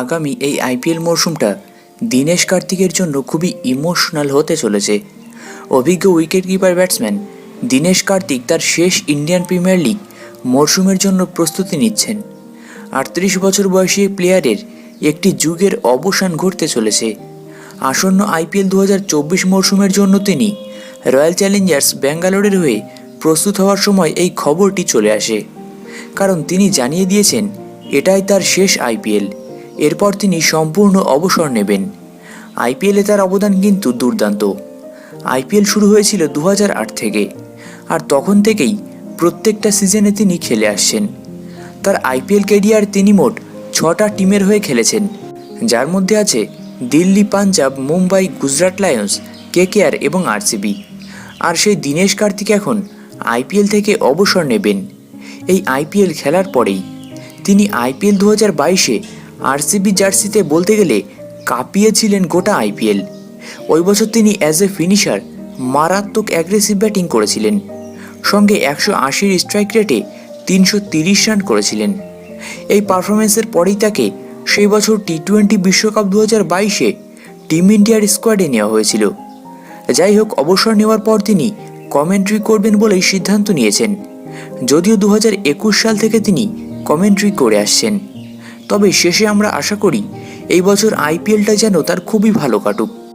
আগামী এই আইপিএল মরশুমটা দীনেশ কার্তিকের জন্য খুবই ইমোশনাল হতে চলেছে। অভিজ্ঞ wicket keeper batsman Dinesh Karthik তার শেষ ইন্ডিয়ান প্রিমিয়ার লিগ মরশুমের জন্য প্রস্তুতি নিচ্ছেন। আটত্রিশ বছর বয়সী প্লেয়ারের একটি যুগের অবসান ঘটতে চলেছে। আসন্ন আইপিএল দু হাজার চব্বিশ মরশুমের জন্য তিনি রয়্যাল চ্যালেঞ্জার্স ব্যাঙ্গালোরের হয়ে প্রস্তুত হওয়ার সময় এই খবরটি চলে আসে। কারণ তিনি জানিয়ে দিয়েছেন, এটাই তার শেষ আইপিএল। এরপর তিনি সম্পূর্ণ অবসর নেবেন। আইপিএলে তার অবদান কিন্তু দুর্দান্ত। আইপিএল শুরু হয়েছিল দু থেকে, আর তখন থেকেই প্রত্যেকটা সিজনে তিনি খেলে আসছেন। তার আইপিএল কেরিয়ার তিনি মোট ছটা টিমের হয়ে খেলেছেন, যার মধ্যে আছে দিল্লি, পাঞ্জাব, মুম্বাই, গুজরাট লায়ন্স, কেকেআর এবং আরসিবি। আর সেই দীনেশ কার্তিক এখন আইপিএল থেকে অবসর নেবেন। এই আইপিএল খেলার পরেই তিনি আইপিএল দু হাজার বাইশে আরসিবি জার্সিতে বলতে গেলে কাঁপিয়েছিলেন গোটা আইপিএল। ওই বছর তিনি অ্যাজ এ ফিনিশার মারাত্মক অ্যাগ্রেসিভ ব্যাটিং করেছিলেন। সঙ্গে একশো আশির স্ট্রাইক রেটে তিনশো তিরিশ রান করেছিলেন। এই পারফরমেন্সের পরেই তাকে সেই বছর টি টোয়েন্টি বিশ্বকাপ দু হাজার বাইশে টিম ইন্ডিয়ার স্কোয়াডে নেওয়া হয়েছিল। যাই হোক, অবসর নেওয়ার পর তিনি কমেন্ট্রি করবেন বলেই সিদ্ধান্ত নিয়েছেন। যদিও দু হাজার একুশ সাল থেকে তিনি কমেন্ট্রি করে আসছেন। তবে শেষে আমরা আশা করি এই বছর আইপিএলটা যেন তার খুবই ভালো কাটুক।